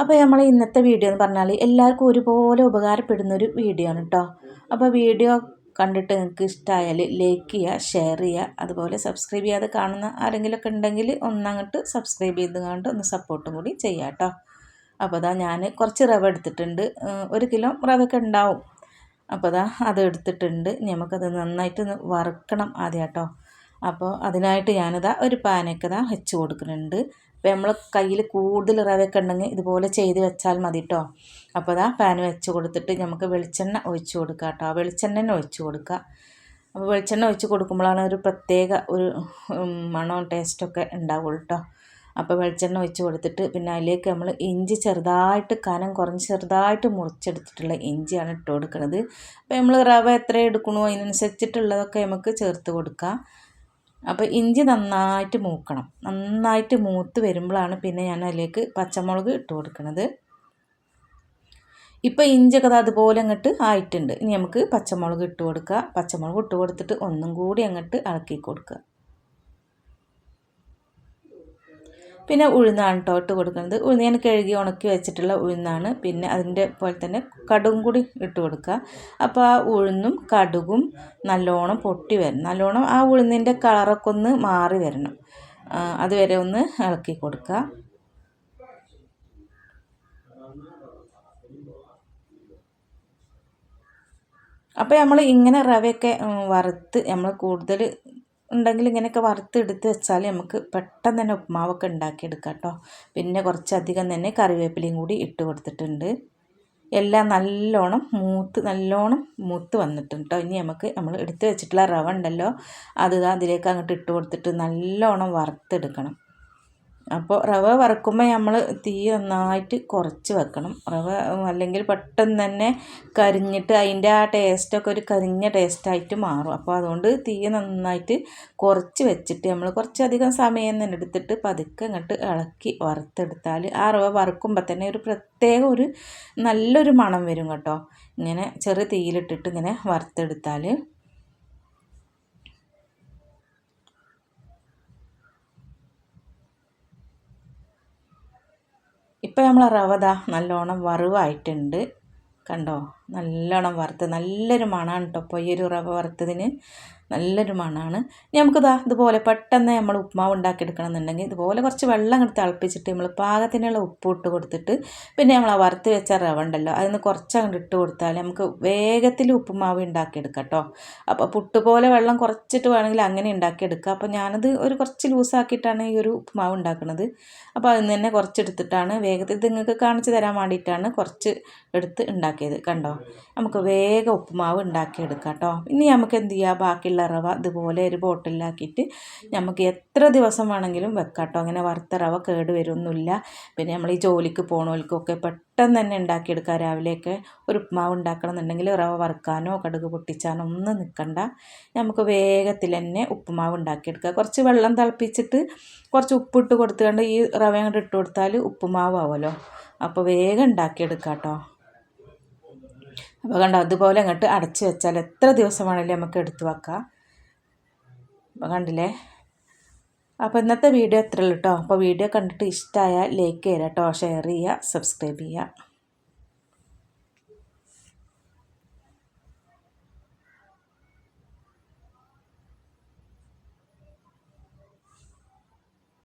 അപ്പോൾ നമ്മൾ ഇന്നത്തെ വീഡിയോ എന്ന് പറഞ്ഞാൽ എല്ലാവർക്കും ഒരുപോലെ ഉപകാരപ്പെടുന്ന ഒരു വീഡിയോ ആണ് കേട്ടോ അപ്പോൾ വീഡിയോ കണ്ടിട്ട് നിങ്ങൾക്ക് ഇഷ്ടമായാൽ ലൈക്ക് ചെയ്യുക ഷെയർ ചെയ്യുക അതുപോലെ സബ്സ്ക്രൈബ് ചെയ്യാതെ കാണുന്ന ആരെങ്കിലുമൊക്കെ ഉണ്ടെങ്കിൽ ഒന്നങ്ങോട്ട് സബ്സ്ക്രൈബ് ചെയ്ത് കണ്ട് ഒന്ന് സപ്പോർട്ടും കൂടി ചെയ്യാം കേട്ടോ അപ്പോൾ അതാ ഞാൻ കുറച്ച് റവ എടുത്തിട്ടുണ്ട്. ഒരു കിലോ റവയൊക്കെ ഉണ്ടാവും. അപ്പോൾ അതാ അത് എടുത്തിട്ടുണ്ട്. നമുക്കത് നന്നായിട്ട് വറുക്കണം ആദ്യം കേട്ടോ അപ്പോൾ അതിനായിട്ട് ഞാനിതാ ഒരു പാനൊക്കെ ഇതാ വെച്ച് കൊടുക്കുന്നുണ്ട്. അപ്പോൾ നമ്മൾ കയ്യിൽ കൂടുതൽ റവയൊക്കെ ഉണ്ടെങ്കിൽ ഇതുപോലെ ചെയ്ത് വെച്ചാൽ മതി കേട്ടോ അപ്പോൾ അതാ പാൻ വെച്ച് കൊടുത്തിട്ട് നമുക്ക് വെളിച്ചെണ്ണ ഒഴിച്ച് കൊടുക്കുക കേട്ടോ വെളിച്ചെണ്ണ തന്നെ ഒഴിച്ച് കൊടുക്കുക അപ്പോൾ വെളിച്ചെണ്ണ ഒഴിച്ച് കൊടുക്കുമ്പോഴാണ് ഒരു പ്രത്യേക ഒരു മണവും ടേസ്റ്റൊക്കെ ഉണ്ടാവുള്ളൂ കേട്ടോ അപ്പോൾ വെളിച്ചെണ്ണ ഒഴിച്ച് കൊടുത്തിട്ട് പിന്നെ അതിലേക്ക് നമ്മൾ ഇഞ്ചി ചെറുതായിട്ട് കനം കുറഞ്ഞ് ചെറുതായിട്ട് മുറിച്ചെടുത്തിട്ടുള്ള ഇഞ്ചിയാണ് ഇട്ട് കൊടുക്കുന്നത് അപ്പോൾ നമ്മൾ റവ എത്ര എടുക്കണോ അതിനനുസരിച്ചിട്ടുള്ളതൊക്കെ നമുക്ക് ചേർത്ത് കൊടുക്കാം. അപ്പോൾ ഇഞ്ചി നന്നായിട്ട് മൂക്കണം. നന്നായിട്ട് മൂത്ത് വരുമ്പോഴാണ് പിന്നെ ഞാൻ അതിലേക്ക് പച്ചമുളക് ഇട്ട് കൊടുക്കുന്നത് ഇപ്പോൾ ഇഞ്ചിയൊക്കെ അതുപോലെ അങ്ങോട്ട് ആയിട്ടുണ്ട്. ഇനി നമുക്ക് പച്ചമുളക് ഇട്ട് കൊടുക്കുക പച്ചമുളക് ഇട്ട് കൊടുത്തിട്ട് ഒന്നും കൂടി അങ്ങോട്ട് ഇളക്കി കൊടുക്കുക. പിന്നെ ഉഴുന്നാണ് കേട്ടോ ഇട്ട് കൊടുക്കുന്നത്. ഉഴുന്ന് ഞാൻ കഴുകി ഉണക്കി വെച്ചിട്ടുള്ള ഉഴുന്നാണ്. പിന്നെ അതിന്റെ പോലെ തന്നെ കടുകും കൂടി ഇട്ട് കൊടുക്കുക. അപ്പോൾ ആ ഉഴുന്നും കടുകും നല്ലോണം പൊട്ടി വരണം. നല്ലോണം ആ ഉഴുന്നിന്റെ കളറൊക്കെ ഒന്ന് മാറി വരണം. അതുവരെ ഒന്ന് ഇളക്കി കൊടുക്കുക. അപ്പോൾ നമ്മൾ ഇങ്ങനെ റവയൊക്കെ വറുത്ത് നമ്മൾ കൂടുതൽ ഉണ്ടെങ്കിൽ ഇങ്ങനെയൊക്കെ വറുത്തെടുത്ത് വെച്ചാൽ നമുക്ക് പെട്ടെന്ന് തന്നെ ഉപ്പുമാവൊക്കെ ഉണ്ടാക്കിയെടുക്കാം കേട്ടോ. പിന്നെ കുറച്ചധികം തന്നെ കറിവേപ്പിലയും കൂടി ഇട്ട് കൊടുത്തിട്ടുണ്ട്. എല്ലാം നല്ലോണം മൂത്ത് നല്ലോണം മൂത്ത് വന്നിട്ടുണ്ട് കേട്ടോ. ഇനി നമുക്ക് നമ്മൾ എടുത്ത് വെച്ചിട്ടുള്ള റവ ഉണ്ടല്ലോ. അത് അതിലേക്ക് അങ്ങോട്ട് ഇട്ട് കൊടുത്തിട്ട് നല്ലോണം വറുത്തെടുക്കണം. അപ്പോൾ റവ വറക്കുമ്പോൾ നമ്മൾ തീ നന്നായിട്ട് കുറച്ച് വെക്കണം. റവ അല്ലെങ്കിൽ പെട്ടെന്ന് തന്നെ കരിഞ്ഞിട്ട് അതിന്റെ ആ ടേസ്റ്റൊക്കെ ഒരു കരിഞ്ഞ ടേസ്റ്റായിട്ട് മാറും. അപ്പോൾ അതുകൊണ്ട് തീ നന്നായിട്ട് കുറച്ച് വെച്ചിട്ട് നമ്മൾ കുറച്ചധികം സമയം തന്നെ എടുത്തിട്ട് പതുക്കെ അങ്ങോട്ട് ഇളക്കി വറുത്തെടുത്താൽ ആ റവ വറുക്കുമ്പോൾ തന്നെ ഒരു പ്രത്യേക ഒരു നല്ലൊരു മണം വരും കേട്ടോ. ഇങ്ങനെ ചെറിയ തീയിലിട്ടിട്ട് ഇങ്ങനെ വറുത്തെടുത്താൽ ഇപ്പോൾ നമ്മൾ റവ ദാ നല്ലോണം വറുവായിട്ടുണ്ട്. കണ്ടോ? നല്ലോണം വറുത്ത് നല്ലൊരു മണമാണ് കേട്ടോ ഇപ്പോൾ ഈ ഒരു റവ വറുത്തതിന് നല്ലൊരു മണമാണ് നമുക്കിതാ ഇതുപോലെ പെട്ടെന്ന് നമ്മൾ ഉപ്മാവ് ഉണ്ടാക്കിയെടുക്കണം എന്നുണ്ടെങ്കിൽ ഇതുപോലെ കുറച്ച് വെള്ളം അങ്ങോട്ട് തിളപ്പിച്ചിട്ട് നമ്മൾ പാകത്തിനുള്ള ഉപ്പ് ഇട്ട് കൊടുത്തിട്ട് പിന്നെ നമ്മൾ ആ വറുത്ത് വെച്ച റവ ഉണ്ടല്ലോ അതിന് കുറച്ച് അങ്ങോട്ട് ഇട്ട് കൊടുത്താൽ നമുക്ക് വേഗത്തിൽ ഉപ്പുമാവ് ഉണ്ടാക്കിയെടുക്കാം കേട്ടോ അപ്പോൾ പുട്ട് പോലെ വെള്ളം കുറച്ചിട്ട് വേണമെങ്കിൽ അങ്ങനെ ഉണ്ടാക്കിയെടുക്കുക അപ്പോൾ ഞാനത് ഒരു കുറച്ച് ലൂസാക്കിയിട്ടാണ് ഈ ഒരു ഉപ്പുമാവ് ഉണ്ടാക്കുന്നത് അപ്പോൾ അതിൽ നിന്ന് തന്നെ കുറച്ചെടുത്തിട്ടാണ് വേഗത്തിൽ നിങ്ങൾക്ക് കാണിച്ചു തരാൻ വേണ്ടിയിട്ടാണ് കുറച്ച് എടുത്ത് ഉണ്ടാക്കിയത്. കണ്ടോ? നമുക്ക് വേഗം ഉപ്പുമാവ് ഉണ്ടാക്കിയെടുക്കാം കേട്ടോ. ഇനി നമുക്ക് എന്ത് ചെയ്യാം? ബാക്കിയുള്ള റവ ഇതുപോലെ ഒരു ബോട്ടിലാക്കിയിട്ട് നമുക്ക് എത്ര ദിവസം വേണമെങ്കിലും വെക്കാം കേട്ടോ. അങ്ങനെ വറുത്ത റവ കേട് വരുമൊന്നുമില്ല. പിന്നെ നമ്മൾ ഈ ജോലിക്ക് പോകണവർക്കൊക്കെ പെട്ടെന്ന് തന്നെ ഉണ്ടാക്കിയെടുക്കാം. രാവിലെയൊക്കെ ഒരു ഉപ്പുമാവ് ഉണ്ടാക്കണം എന്നുണ്ടെങ്കിൽ റവ വറുക്കാനോ കടുക് പൊട്ടിച്ചാനോ ഒന്നും നിൽക്കണ്ട. നമുക്ക് വേഗത്തിൽ തന്നെ ഉപ്പുമാവ് ഉണ്ടാക്കിയെടുക്കുക കുറച്ച് വെള്ളം തിളപ്പിച്ചിട്ട് കുറച്ച് ഉപ്പിട്ട് കൊടുത്തുകൊണ്ട് ഈ റവ അങ്ങോട്ട് ഇട്ട് കൊടുത്താൽ ഉപ്പുമാവ് ആവുമല്ലോ അപ്പോൾ വേഗം ഉണ്ടാക്കിയെടുക്കാം കേട്ടോ. അപ്പോൾ കണ്ടോ അതുപോലെ അങ്ങോട്ട് അടച്ച് വെച്ചാൽ എത്ര ദിവസം വേണമെങ്കിലും നമുക്ക് എടുത്തു വെക്കാം. അപ്പോൾ കണ്ടില്ലേ? അപ്പോൾ ഇന്നത്തെ വീഡിയോ എത്ര കേട്ടോ. അപ്പോൾ വീഡിയോ കണ്ടിട്ട് ഇഷ്ടമായാൽ ലൈക്ക് ചെയ്യുക കേട്ടോ ഷെയർ ചെയ്യുക സബ്സ്ക്രൈബ് ചെയ്യുക.